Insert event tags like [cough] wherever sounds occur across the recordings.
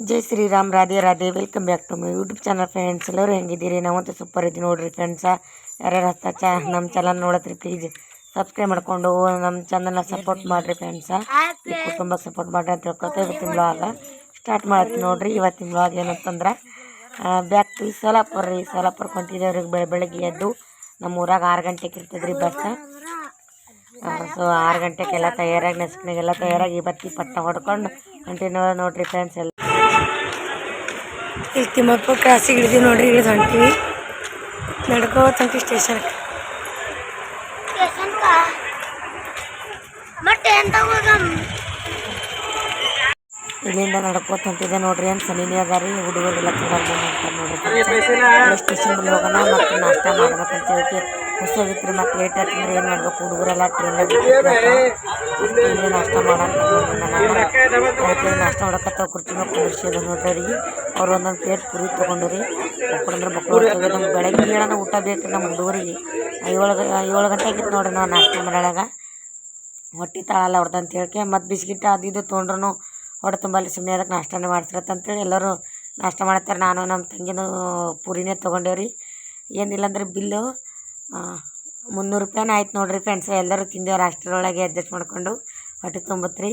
Jai Shriram, Radhe Radhe. Welcome back to my YouTube channel friends ಎಲ್ಲರೂ ಹೆಂಗಿದ್ದೀರಿ? ನಾವಂತೂ super ಇದ್ದೀವಿ ನೋಡಿರಿ ಫ್ರೆಂಡ್ಸ ಯಾರ್ಯಾರು ಹತ್ತ ಚ ನಮ್ಮ ಚಾನಲ್ ನೋಡತ್ರಿ ಪ್ಲೀಸ್ ಸಬ್ಸ್ಕ್ರೈಬ್ ಮಾಡಿಕೊಂಡು ನಮ್ಮ ಚಾನಲ್ನ ಸಪೋರ್ಟ್ ಮಾಡಿರಿ ಫ್ರೆಂಡ್ಸ ಈ ಕುಟುಂಬಕ್ಕೆ ಸಪೋರ್ಟ್ ಮಾಡಿರಿ ಅಂತ ಹೇಳ್ಕೊತ ಇವತ್ತಿನ ಬ್ಲಾಗ ಸ್ಟಾರ್ಟ್ ಮಾಡತ್ತೀನಿ ನೋಡಿರಿ. ಇವತ್ತಿನ ಬ್ಲಾಗ್ ಏನಂತಂದ್ರೆ ಬ್ಯಾಕ್ ಟು ಸೋಲಾಪುರ ರೀ. ಸೋಲಾಪುರಕ್ಕೆ ಕೊಂತಿದ್ದೇವ್ರಿ ಬೆಳ, ಬೆಳಗ್ಗೆ ಎದ್ದು ನಮ್ಮ ಊರಾಗ ಆರು ಗಂಟೆಗೆ ಇರ್ತದ್ರಿ ಬಸ್ ಸೊ ಆರು ಗಂಟೆಗೆಲ್ಲ ತಯಾರಾಗಿ ನೆಸ್ಕೆಲ್ಲ ತಯಾರಾಗಿ ಬತ್ತಿ ಪಟ್ಟ ಹೊಡ್ಕೊಂಡು ಕಂಟಿನ್ಯೂ ನೋಡಿರಿ ಫ್ರೆಂಡ್ಸ್ ಎಲ್ಲ. ಇಲ್ಲಿ ತಿಮ್ಮಪ್ಪ ಕ್ರಾಸಿಗೆ ಇಳಿದೀವಿ ನೋಡ್ರಿ ಇಳಿದು ಹೊಂಟಿವಿ. ನಡ್ಕೋತ ಸ್ಟೇಷನ್ಗೆ ಸ್ಟೇಷನ್ ಇಲ್ಲಿಂದ ನಡ್ಕೋತ ಹೊಂಟಿದೆ ನೋಡ್ರಿ ಏನು ಸನಿನೇ ಅದ ರೀ ಹುಡುಗರೆಲ್ಲ ಕರ್ಕೊಂಡು ನೋಡ್ರಿ. ಸ್ಟೇಷನ್ ಬಳಿ ಹೋಗೋಣ ಮತ್ತು ನಾಷ್ಟ ಮಾಡ್ಬೇಕಂತ ಹೇಳಿ ಹೊಸೋಗಿತ್ರಿ ಮತ್ತು ಲೇಟ್ ಆಯ್ತಂದ್ರೆ ಏನು ಮಾಡ್ಬೇಕು? ಹುಡುಗರೆಲ್ಲ ಟ್ರೈನ್ ಅದಕ್ಕೆ ಇಲ್ಲಿ ನಾಷ್ಟ ಮಾಡಕ್ಕೆ ನಾಷ್ಟ ಮಾಡಕತ್ತ ಕುರ್ಚಿ ಮೇಲೆ ನೋಡ್ರಿ ಅವ್ರು ಒಂದೊಂದು ಪ್ಲೇಟ್ ಪುರಿ ತೊಗೊಂಡ್ರಿ. ಮಕ್ಕಳಂದ್ರೆ ಮಕ್ಕಳು ನಮ್ಗೆ ಬೆಳಗ್ಗೆ ಹೇಳೋಣ ಊಟ ಬೇಕು ನಮ್ಮ ಹುಡುಗರಿಗೆ. ಏಳು ಏಳು ಗಂಟೆ ಆಗಿತ್ತು ನೋಡ್ರಿ ನಾವು ನಾಷ್ಟ ಮಾಡೋಳಾಗ ಹೊಟ್ಟೆ ತಾಳಲ್ಲ ಅವ್ರದ್ದು ಅಂತ ಹೇಳ್ಕೆ ಮತ್ತು ಬಿಸ್ಕಿಟ್ ಅದು ಇದು ತೊಗೊಂಡ್ರು ಹೊಟ್ಟೆ ತುಂಬಲ್ಲಿ ಸುಮ್ಮನೆ ಅದಕ್ಕೆ ನಾಷ್ಟನೇ ಮಾಡ್ತಿರತ್ತೆ ಅಂತೇಳಿ ಎಲ್ಲರೂ ನಾಷ್ಟ ಮಾಡ್ತಾರೆ. ನಾನು ನಮ್ಮ ತಂಗಿನೂ ಪೂರಿನೇ ತೊಗೊಂಡೇವ್ರಿ. ಏನಿಲ್ಲ ಅಂದ್ರೆ ಬಿಲ್ಲು ಮುನ್ನೂರು ರೂಪಾಯಿನ ಆಯ್ತು ನೋಡಿರಿ ಫ್ರೆಂಡ್ಸ್ ಎಲ್ಲರೂ ತಿಂದೇವ್ರು ಅಷ್ಟರೊಳಗೆ ಅಡ್ಜಸ್ಟ್ ಮಾಡಿಕೊಂಡು ಹೊಟ್ಟೆ ತುಂಬತ್ರಿ.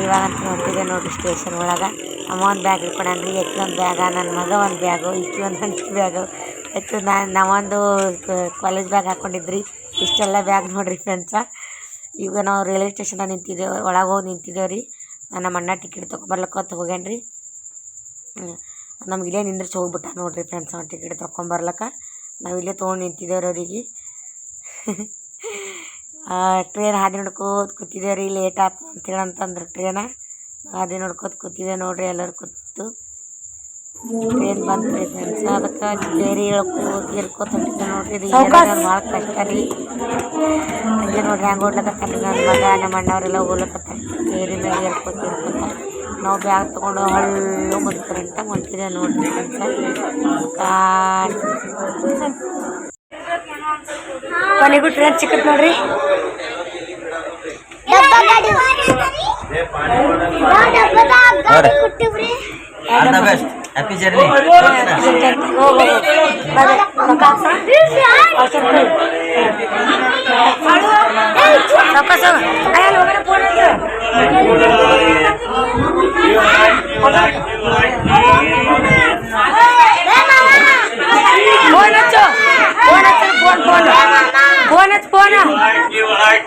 ಇವಾಗ ಅಂತ ನೋಡ್ತಿದ್ದೆ ನೋಡಿರಿ ಸ್ಟೇಷನ್ ಒಳಗೆ. ಅಮ್ಮ ಒಂದು ಬ್ಯಾಗ್ ಇಟ್ಕೊಂಡ್ರಿ ಹೆಚ್ಚು ಒಂದು ಬ್ಯಾಗ ನನ್ನ ಮಗ ಒಂದು ಬ್ಯಾಗು ಇಕ್ಕಿ ಒಂದು ಹಂಚಿ ಬ್ಯಾಗು ಹೆಚ್ಚು ನಾನು ನಾವೊಂದು ಕಾಲೇಜ್ ಬ್ಯಾಗ್ ಹಾಕ್ಕೊಂಡಿದ್ರಿ ಇಷ್ಟೆಲ್ಲ ಬ್ಯಾಗ್ ನೋಡಿರಿ ಫ್ರೆಂಡ್ಸ ಈಗ ನಾವು ರೈಲ್ವೆ ಸ್ಟೇಷನಾಗ ನಿಂತಿದ್ದೇವೆ, ಒಳಗೆ ಹೋಗಿ ನಿಂತಿದ್ದೇವೆ ರೀ. ನಮ್ಮ ಅಣ್ಣ ಟಿಕೆಟ್ ತೊಗೊಂಬರ್ಲಕ್ಕ ಹೋಗ್ಯಾನ್ರಿ. ನಮ್ಗೆ ಇಲ್ಲೇ ನಿಂದ್ರಿಸಿ ಹೋಗ್ಬಿಟ್ಟ ನೋಡ್ರಿ ಫ್ರೆಂಡ್ಸ್ ಅವ್ನು ಟಿಕೆಟ್ ತೊಗೊಂಬರ್ಲಕ್ಕ ನಾವು ಇಲ್ಲೇ ತೊಗೊಂಡು ನಿಂತಿದ್ದೇವ್ರಿ ಅವರಿಗೆ ಟ್ರೈನ್ ಹಾದಿ ನೋಡ್ಕೋತ ಕೂತಿದ್ದೇವ್ರಿ ಲೇಟ್ ಆಯ್ತು ಅಂತೇಳಿ ಅಂತಂದ್ರೆ ಟ್ರೇನ ಹಾದಿ ನೋಡ್ಕೋತ ಕೂತಿದ್ದೆ ನೋಡ್ರಿ ಎಲ್ಲರೂ ಕೂತು. ಟ್ರೈನ್ ಬಂತು ರೀ ಫ್ರೆಂಡ್ಸ್ ಅದಕ್ಕೆ ಬೇರೆ ಹೇಳ್ಕೋತ ಇರ್ಕೋತ ಹೊಂಟಿದ್ದೆ ನೋಡ್ರಿ. ಇದು ಭಾಳ ಕಷ್ಟ ರೀ. ಹಂಗೆ ನೋಡ್ರಿ ಹಂಗೆ ಓಡ್ಲಕತ್ತಾರ ನನ್ನ ಮಗ ನಮ್ಮ ಅಣ್ಣವರೆಲ್ಲ ಓಡ್ಲಕತ್ತಾರ ಬೇರೆ ಮೇಲೆ ಇರ್ಕೋತ ಇರ್ಕೋತ ನಾವು ಬ್ಯಾಗ್ ತೊಗೊಂಡು ಹಳ್ಳು ಮುದ್ಕರಂಟ ಹೊಂಟಿದೆ ನೋಡ್ರಿ ಕಾರ್ ಕೊನೆಗೂ ಟ್ರೈನ್ ಚಿಕ್ಕತ್ ನೋಡ್ರಿ? ಡಬ್ಬ ಗಾಡಿ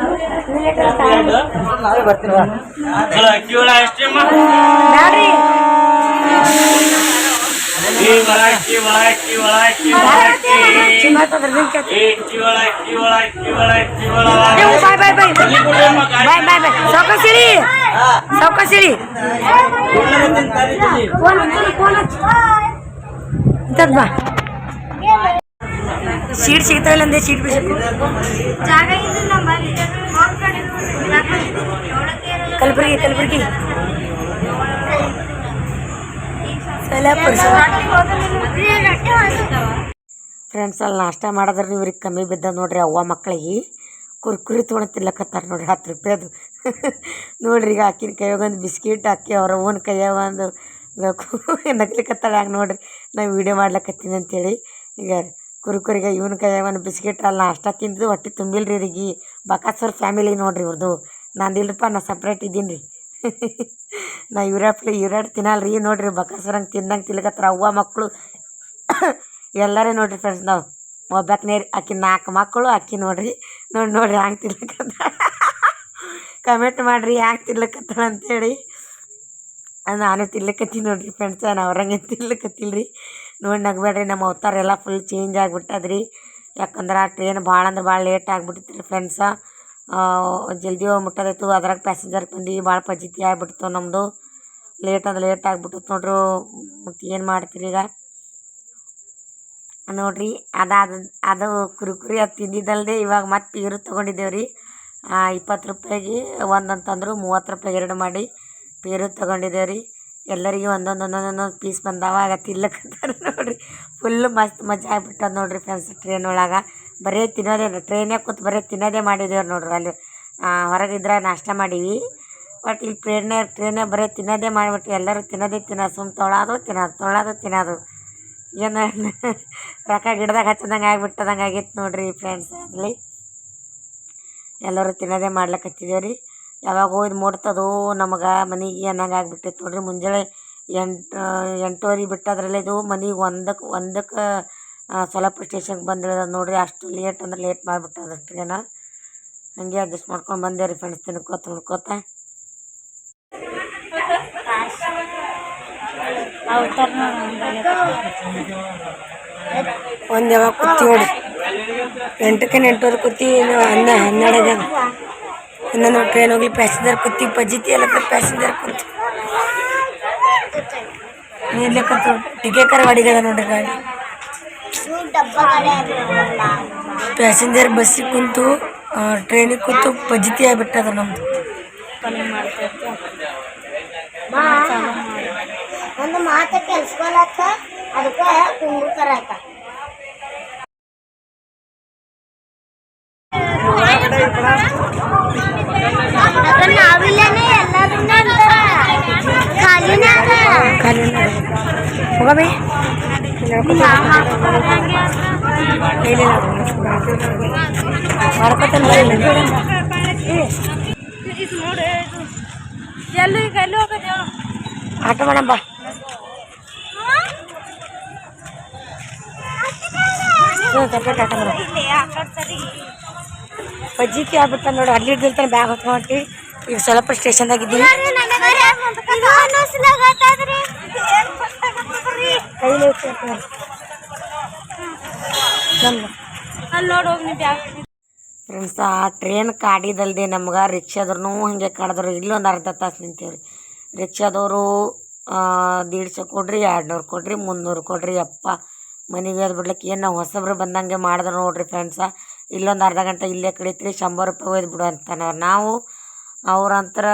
ಬಂದೆ. ಹನ್ನೊಂದಲ್ಲಿ ಬರ್ತೀನಿ. ಇನ್ನೂ late ಆಗುತ್ತಾ? ಬ್ಯಾಡ್ರಿ. ಚಿಮ್ಮತ್ತ ಅದ್ರ ಲಿಂಕ್ ಹಾಕಿ. ನೀವು ಬಾಯ್ ಬಾಯ್ ಬಾಯ್ ಬಾಯ್ ಸೀಟ್ ಸಿಗ್ತಾವಿಲ್ಲ ಅಂದ್ರೆ ಸೀಟ್ ಬೇಕು ಕಲ್ಬುರ್ಗಿ ಕಲಬುರಗಿ. ಫ್ರೆಂಡ್ಸ್ ಅಲ್ಲಿ ನಾಷ್ಟ ಮಾಡಿದ್ರೆ ಇವ್ರಿಗೆ ಕಮ್ಮಿ ಬಿದ್ದ ನೋಡ್ರಿ ಅವ್ವ ಮಕ್ಕಳಿಗೆ. ಕುರ್ಕುರಿ ತೊಗೊಂಡು ತಿನ್ಲಕತ್ತಾರ ನೋಡ್ರಿ ಹತ್ತು ರೂಪಾಯ್ದು ನೋಡ್ರಿ ಈಗ ಆಕಿನ ಕೈಯಾಗ ಒಂದು ಬಿಸ್ಕಿಟ್ ಹಾಕಿ ಅವ್ರ ಅವ್ವನ ಕೈಯಾಗ ಒಂದು [laughs] ನಗ್ಲಿಕತ್ತಾಳ ಹಂಗೆ ನೋಡ್ರಿ. ನಾವು ವೀಡಿಯೋ ಮಾಡ್ಲಕತ್ತೀನಿ ಅಂತೇಳಿ. ಈಗ ಕುರ್ಕುರಿಗೆ ಇವನ ಕೈ ಒಂದು ಬಿಸ್ಕಿಟ್ ಅಲ್ಲಿ ನಾಷ್ಟ ತಿಂದು ಹೊಟ್ಟೆ ತುಂಬಿಲ್ರಿ ಇವ್ರಿಗೆ ಬಕಾಸೂರ್ ಫ್ಯಾಮಿಲಿ ನೋಡಿರಿ ಇವ್ರದ್ದು ನಂದಿಲ್ಲಪ್ಪ ನಾ ಸಪ್ರೇಟ್ ಇದ್ದೀನಿ ರೀ ನಾ ಯುರಾಪ್ಲಿ ಯುರಾಟ್ ತಿನ್ನಲ್ರಿ. ನೋಡ್ರಿ [coughs] [laughs] ಹಂಗೆ ತಿಂದಂಗೆ ತಿನ್ಲಿಕತ್ತಾರ ಅವ್ವ ಮಕ್ಕಳು ಎಲ್ಲರೇ ನೋಡಿರಿ ಫ್ರೆಂಡ್ಸ್ ನಾವು. ಒಬ್ಬಾಕಿನೇ ಅಕ್ಕಿ ನಾಲ್ಕು ಮಕ್ಕಳು ಅಕ್ಕಿ ನೋಡಿರಿ. ನೋಡಿ, ನೋಡ್ರಿ ಹ್ಯಾಂಗೆ ತಿನ್ಲಕತ್ತ. ಕಮೆಂಟ್ ಮಾಡಿರಿ ಹ್ಯಾಂಗೆ ತಿನ್ಲಿಕ್ಕತ್ತಾಳ ಅಂತೇಳಿ. ನಾನು ತಿನ್ಲಕತ್ತೀನಿ ನೋಡಿರಿ ಫ್ರೆಂಡ್ಸ್ ನಾನು ಅವ್ರಂಗೆ ತಿನ್ಲಕತ್ತಿಲ್ಲ ರೀ ನೋಡಿ ನಗಬೇಡ್ರಿ ನಮ್ಮ ಅವತಾರ ಎಲ್ಲ ಫುಲ್ ಚೇಂಜ್ ಆಗಿಬಿಟ್ಟದ್ರಿ. ಯಾಕಂದ್ರೆ ಆ ಟ್ರೈನ್ ಭಾಳ ಅಂದ್ರೆ ಭಾಳ ಲೇಟ್ ಆಗಿಬಿಟ್ಟಿತ್ತು ರೀ ಫ್ರೆಂಡ್ಸ ಜಲ್ದಿ ಹೋಗಿ ಮುಟ್ಟೋದಾಯ್ತು ಅದ್ರಾಗ ಪ್ಯಾಸೆಂಜರ್ ಬಂದೀವಿ, ಭಾಳ ಪಜಿತಿ ಆಗಿಬಿಡ್ತು ನಮ್ಮದು ಲೇಟ್ ಅಂದ್ರೆ ಲೇಟ್ ಆಗಿಬಿಟ್ಟಿತ್ತು ನೋಡ್ರಿ. ಮತ್ತು ಏನು ಮಾಡ್ತೀರಿ ಈಗ? ನೋಡ್ರಿ ಅದಾದ ಅದು ಕುರುಕುರಿ ಅದು ತಿಂದಿದ್ದಲ್ದೆ ಇವಾಗ ಮತ್ತೆ ಪೀರು ತೊಗೊಂಡಿದ್ದೇವೆ ರೀ ಇಪ್ಪತ್ತು ರೂಪಾಯಿಗೆ ಒಂದು ಮೂವತ್ತು ರೂಪಾಯಿಗೆ ಎರಡು ಮಾಡಿ ಪೀರು ತೊಗೊಂಡಿದ್ದೇವೆ ರೀ ಎಲ್ಲರಿಗೆ ಒಂದೊಂದು ಒಂದೊಂದು ಒಂದೊಂದು ಪೀಸ್ ಬಂದಾವ. ಆಗ ತಿನ್ಲಕ್ಕಂತಾರೆ ನೋಡಿರಿ. ಫುಲ್ ಮಸ್ತ್ ಮಜಾ ಆಗ್ಬಿಟ್ಟದ ನೋಡಿರಿ ಫ್ರೆಂಡ್ಸ್ ಟ್ರೈನ್ ಒಳಗೆ. ಬರೀ ತಿನ್ನೋದೇ ಟ್ರೈನೇ ಕೂತು ಬರೀ ತಿನ್ನೋದೇ ಮಾಡಿದೇವ್ರು ನೋಡ್ರಿ ಅಲ್ಲಿ. ಹೊರಗಿದ್ರೆ ನಾಷ್ಟ ಮಾಡೀವಿ. ಬಟ್ ಇಲ್ಲಿ ಟ್ರೈನ್ಯಾಗ ಟ್ರೈನ್ಯಾಗ ಬರೀ ತಿನ್ನೋದೇ ಮಾಡಿಬಿಟ್ಟು ಎಲ್ಲರೂ ತಿನ್ನೋದೇ ತಿನ್ನೋದು ಸುಮ್ಮನೆ ತೊಳೋದು ತಿನ್ನೋದು ತೊಳೋದು ತಿನ್ನೋದು. ಏನು ರೊಕ್ಕ ಗಿಡದಾಗ ಹಚ್ಚದಂಗೆ ಆಗಿಬಿಟ್ಟದಂಗೆ ಆಗಿತ್ತು ನೋಡ್ರಿ ಫ್ರೆಂಡ್ಸ್ ಅಲ್ಲಿ. ಎಲ್ಲರೂ ತಿನ್ನೋದೇ ಮಾಡ್ಲಿಕ್ಕೆ ರೀ ಯಾವಾಗ ಹೋಗಿ ಮುಟ್ತದೋ ನಮಗೆ ಮನೆಗೆ ಅನ್ನಂಗೆ ಆಗ್ಬಿಟ್ಟೈತೆ ನೋಡಿರಿ. ಮುಂಜಾನೆ ಎಂಟು, ಎಂಟುವರೆ ಬಿಟ್ಟದ್ರಲ್ಲಿ ಇದು ಮನೆಗೆ ಒಂದಕ್ಕೆ ಒಂದಕ್ಕೆ ಸೊಲ್ಲಾಪುರ ಸ್ಟೇಷನ್ಗೆ ಬಂದಿಳಿದ ನೋಡ್ರಿ. ಅಷ್ಟು ಲೇಟ್ ಅಂದ್ರೆ ಲೇಟ್ ಮಾಡಿಬಿಟ್ಟದ ಟ್ರೇನ ಹಂಗೆ ಅಡ್ಜಸ್ಟ್ ಮಾಡ್ಕೊಂಡು ಬಂದೆ ರೀ ಫ್ರೆಂಡ್ಸ್ ತಿನ್ಕೋತ ಉಳ್ಕೋತ ಒಂದು ಯಾವಾಗ ಕೂತಿ ನೋಡಿ ಎಂಟಕ್ಕೆ ಎಂಟುವರೆ ಕೂತಿ ಹನ್ನ, ಹನ್ನೆರಡು ಆಗ್ಯದ ಇನ್ನು ನಾವು ಟ್ರೈನ್ ಹೋಗ್ಲಿ ಪ್ಯಾಸೆಂಜರ್ ಕೂತಿ ಪಜಿತಿ ಎಲ್ಲ ಪ್ಯಾಸೆಂಜರ್ ಕೂತಿ. ನೀರ್ಲೆ ಕೂತು ಟಿಕೆಕರ ಗಾಡಿಗೆ ಅದ ನೋಡ್ರಿ ಗಾಡಿ. ಪ್ಯಾಸೆಂಜರ್ ಬಸ್ಸಿಗೆ ಕುಂತು ಟ್ರೈನಿಗೆ ಕೂತು ಪಜಿತಿ ಆಗ್ಬಿಟ್ಟದ ನಮ್ದು. ಒಂದು ಮಾತ ಕೆಲ್ಸ್ಕೊಳಕ ಅದಕ್ಕೆ ಕುಂಬಕರ ನಾವಿಲ್ಲನೇ ಹೋಗಬೇ ಆಟ ಮಾಡಮ್ಮ ಬಾ. ಹ್ಞೂ ಸಪ್ರೇಟ್ ಆಟ ಮಾಡ ಪಜ್ಜಿತಿ ಆಗ್ಬಿಟ್ಟ ನೋಡಿ. ಅಲ್ಲಿ ಹಿಡ್ದಿರ್ತಾನೆ ಬ್ಯಾಗ್ ಹೊತ್ಕೊಂಡ್ಟಿ ಈಗ ಸ್ವಲ್ಪ ಸ್ಟೇಷನ್ದಾಗ ಇದ್ದೀವಿ ಫ್ರೆಂಡ್ಸ್, ಆ ಟ್ರೈನ್ ಕಾಡಿದಲ್ದೆ ನಮ್ಗೆ ರಿಕ್ಷಾದ್ರೂ ಹಾಗೆ ಕಾಡಿದ್ರು. ಇಲ್ಲೊಂದು ಅರ್ಧ ತಾಸು ನಿಂತೇವ್ರಿ. ರಿಕ್ಷಾದವರು ದೀಡ್ಸೆ ಕೊಡ್ರಿ ಎರಡು ನೂರು ಕೊಡ್ರಿ, ಮುನ್ನೂರು ಕೊಡ್ರಿ, ಅಪ್ಪ. ಮನೆಗೆ ಅದು ಬಿಡ್ಲಿಕ್ಕೆ ಏನು ನಾವು ಹೊಸಬ್ರು ಬಂದಂಗೆ ಮಾಡಿದ್ರು ನೋಡ್ರಿ ಫ್ರೆಂಡ್ಸ. ಇಲ್ಲೊಂದು ಅರ್ಧ ಗಂಟೆ ಇಲ್ಲೇ ಕಡಿತ್ರಿ ಶಂಬರ್ ರೂಪಾಯಿ ಒಯ್ದು ಬಿಡು ಅಂತನವ್ರು. ನಾವು ಅವ್ರಂತ್ರ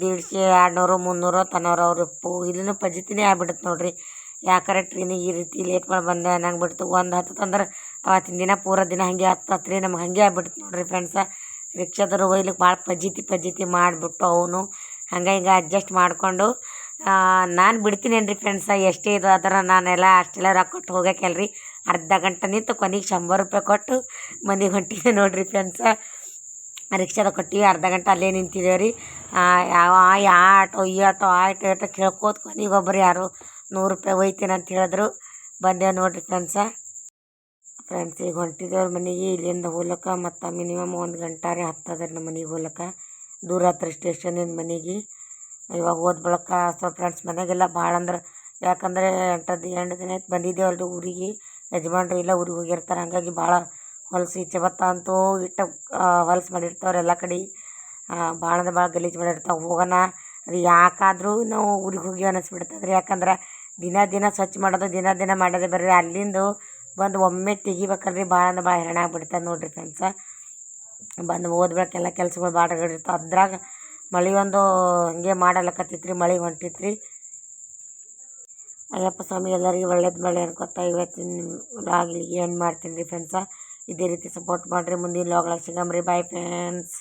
ದೀಡ್ಸಿ ಎರಡು ನೂರು ಮುನ್ನೂರು ತನ್ನವ್ರು ಅವ್ರ ಉಪ್ಪು ಇಲ್ಲಿನೂ ಪಜಿತಿನೇ ಆಗ್ಬಿಡುತ್ತೆ ನೋಡ್ರಿ. ಯಾಕರೆ ಟ್ರೈನಿಗೆ ಈ ರೀತಿ ಲೇಟ್ ಮಾಡಿ ಬಂದೆ ನಂಗೆ ಬಿಡ್ತು. ಒಂದು ಹತ್ತಂದ್ರೆ ಅವತ್ತಿನ ದಿನ ಪೂರ ದಿನ ಹಾಗೆ ಹತ್ತು ರೀ ನಮ್ಗೆ ಹಾಗೆ ಆಗ್ಬಿಡ್ತು ನೋಡಿರಿ ಫ್ರೆಂಡ್ಸ ರಿಕ್ಷಾದವ್ರು ಒಯ್ಲಿಕ್ಕೆ ಭಾಳ ಪಜೀತಿ ಪಜೀತಿ ಮಾಡಿಬಿಟ್ಟು ಅವನು ಹಂಗೆ ಹಿಂಗೆ ಅಡ್ಜಸ್ಟ್ ಮಾಡಿಕೊಂಡು ನಾನು ಬಿಡ್ತೀನೇನು ಫ್ರೆಂಡ್ಸ ಎಷ್ಟೇ ಇದು ಅದರ ನಾನೆಲ್ಲ ಅಷ್ಟೆಲ್ಲ ರೊಕ್ಕ ಕೊಟ್ಟು ಹೋಗ್ಯಾಕಲ್ರಿ. ಅರ್ಧ ಗಂಟೆ ನಿಂತು ಕೊನೆಗೆ ಶಂಬರ್ ರೂಪಾಯಿ ಕೊಟ್ಟು ಮನೆಗೆ ಹೊಂಟಿದ್ದೆ ನೋಡಿರಿ ಫ್ರೆಂಡ್ಸ ರಿಕ್ಷಾದ ಕೊಟ್ಟಿವಿ ಅರ್ಧ ಗಂಟೆ ಅಲ್ಲೇ ನಿಂತಿದ್ದೇವೆ ರೀ ಯಾವ ಯಾ ಆಟೋ, ಈ ಆಟೋ, ಆ ಆಟೋ ಆಟೋ ಕೇಳ್ಕೋತ ಕೊನೆಗೆ ಒಬ್ಬರು ಯಾರು ನೂರು ರೂಪಾಯಿ ಒಯ್ತೀನಿ ಅಂತ ಹೇಳಿದ್ರು. ಬಂದೆ ನೋಡಿರಿ ಫ್ರೆಂಡ್ಸ ಫ್ರೆಂಡ್ಸ್ ಈಗ ಹೊಂಟಿದ್ದೇವ್ರ ಮನೆಗೆ. ಇಲ್ಲಿಂದ ಹೋಗ್ಲಕ್ಕ ಮತ್ತು ಮಿನಿಮಮ್ ಒಂದು ಗಂಟಾರೆ ಹತ್ತದ್ರಿ ನಮ್ಮ ಮನೆಗೆ ಹೋಗ್ಲಕ್ಕ. ದೂರ ಹತ್ರ ಸ್ಟೇಷನಿಂದ ಮನೆಗೆ. ಇವಾಗ ಹೋದ ಬಳಕ ಸ್ವಲ್ಪ ಫ್ರೆಂಡ್ಸ್ ಮನೆಗೆಲ್ಲ ಭಾಳ ಅಂದ್ರೆ ಯಾಕಂದರೆ ಎಂಟದ್ದು ಎಂಟು ದಿನ ಆಯ್ತು ಬಂದಿದ್ದೇವಲ್ರಿ ಊರಿಗೆ. ಯಜಮಾನ್ರು ಇಲ್ಲ ಊರಿಗೆ ಹೋಗಿರ್ತಾರೆ. ಹಂಗಾಗಿ ಭಾಳ ಹೊಲಸು ಈಚೆ ಬತ್ತ ಅಂತೂ ಇಟ್ಟ ಹೊಲಸು ಮಾಡಿರ್ತಾವ್ರೆ ಎಲ್ಲ ಕಡೆ. ಭಾಳ ಅಂದ್ರೆ ಭಾಳ ಗಲೀಜು ಮಾಡಿರ್ತಾವೆ. ಹೋಗೋಣ. ಅದು ಯಾಕಾದರೂ ನಾವು ಊರಿಗೆ ಹೋಗಿ ಅನ್ನಿಸ್ಬಿಡ್ತದ್ರಿ ಯಾಕಂದ್ರೆ ದಿನ ದಿನ ಸ್ವಚ್ಛ ಮಾಡೋದು, ದಿನ ದಿನ ಮಾಡೋದೇ ಬರ್ರಿ ಅಲ್ಲಿಂದು ಬಂದು ಒಮ್ಮೆ ತೆಗಿಬೇಕಲ್ರಿ ಭಾಳ ಅಂದ್ರೆ ಭಾಳ ಹೈರಾಣ ಆಗ್ಬಿಡ್ತದೆ ನೋಡ್ರಿ ಫ್ರೆಂಡ್ಸ ಬಂದು ಓದ್ಬೇಕೆಲ್ಲ ಕೆಲ್ಸಗಳು ಭಾಳ ಇರ್ತಾವೆ ಅದ್ರಾಗ ಮಳೆ ಒಂದು ಹಿಂಗೆ ಮಾಡಲಕತ್ತಿತ್ರಿ, ಮಳೆ ಹೊಂಟಿತ್ರಿ. ಅಯ್ಯಪ್ಪ ಸ್ವಾಮಿ, ಎಲ್ಲರಿಗೂ ಒಳ್ಳೇದು ಮಳೆ ಅನ್ಕೊತಾ ಇವತ್ತಿನ ವ್ಲಾಗ್ ಏನು ಮಾಡ್ತೀನಿ ರೀ ಫ್ರೆಂಡ್ಸ ಇದೇ ರೀತಿ ಸಪೋರ್ಟ್ ಮಾಡಿರಿ. ಮುಂದಿನ ಲಾಗ್ಲಾಗ ಸಿಗಮ್ರಿ ಬಾಯ್ ಫ್ರೆಂಡ್ಸ್